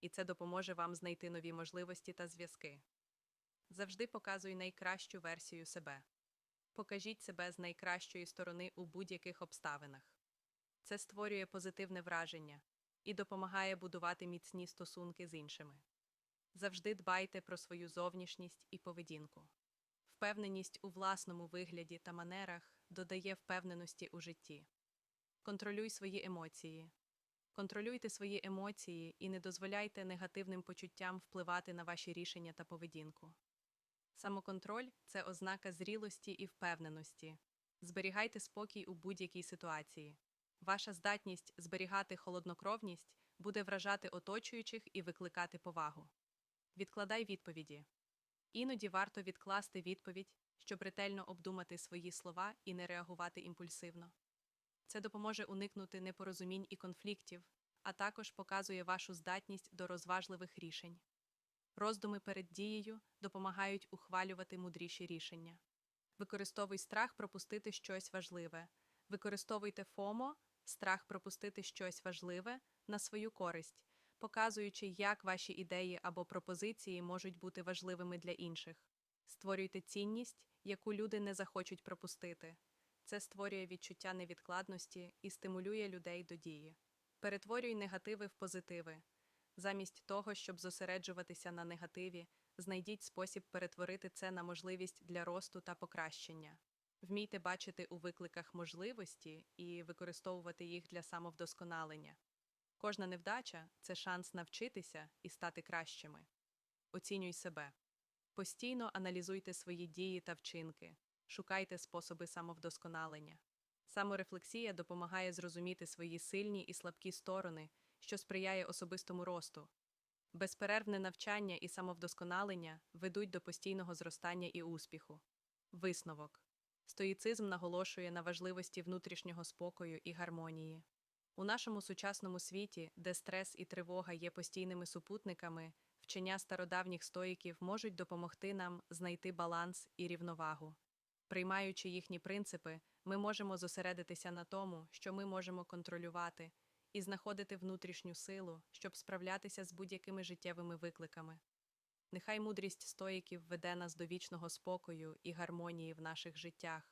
і це допоможе вам знайти нові можливості та зв'язки. Завжди показуй найкращу версію себе. Покажіть себе з найкращої сторони у будь-яких обставинах. Це створює позитивне враження і допомагає будувати міцні стосунки з іншими. Завжди дбайте про свою зовнішність і поведінку. Впевненість у власному вигляді та манерах додає впевненості у житті. Контролюй свої емоції. Контролюйте свої емоції і не дозволяйте негативним почуттям впливати на ваші рішення та поведінку. Самоконтроль це ознака зрілості і впевненості. Зберігайте спокій у будь-якій ситуації. Ваша здатність зберігати холоднокровність буде вражати оточуючих і викликати повагу. Відкладай відповіді. Іноді варто відкласти відповідь, щоб ретельно обдумати свої слова і не реагувати імпульсивно. Це допоможе уникнути непорозумінь і конфліктів, а також показує вашу здатність до розважливих рішень. Роздуми перед дією допомагають ухвалювати мудріші рішення. Використовуй страх пропустити щось важливе. Використовуйте ФОМО, страх пропустити щось важливе на свою користь, показуючи, як ваші ідеї або пропозиції можуть бути важливими для інших. Створюйте цінність, яку люди не захочуть пропустити. Це створює відчуття невідкладності і стимулює людей до дії. Перетворюй негативи в позитиви. Замість того, щоб зосереджуватися на негативі, знайдіть спосіб перетворити це на можливість для росту та покращення. Вмійте бачити у викликах можливості і використовувати їх для самовдосконалення. Кожна невдача це шанс навчитися і стати кращими. Оцінюй себе. Постійно аналізуйте свої дії та вчинки, шукайте способи самовдосконалення. Саморефлексія допомагає зрозуміти свої сильні і слабкі сторони, що сприяє особистому росту. Безперервне навчання і самовдосконалення ведуть до постійного зростання і успіху. Висновок стоїцизм наголошує на важливості внутрішнього спокою і гармонії. У нашому сучасному світі, де стрес і тривога є постійними супутниками, вчення стародавніх стоїків можуть допомогти нам знайти баланс і рівновагу. Приймаючи їхні принципи, ми можемо зосередитися на тому, що ми можемо контролювати, і знаходити внутрішню силу, щоб справлятися з будь-якими життєвими викликами. Нехай мудрість стоїків веде нас до вічного спокою і гармонії в наших життях.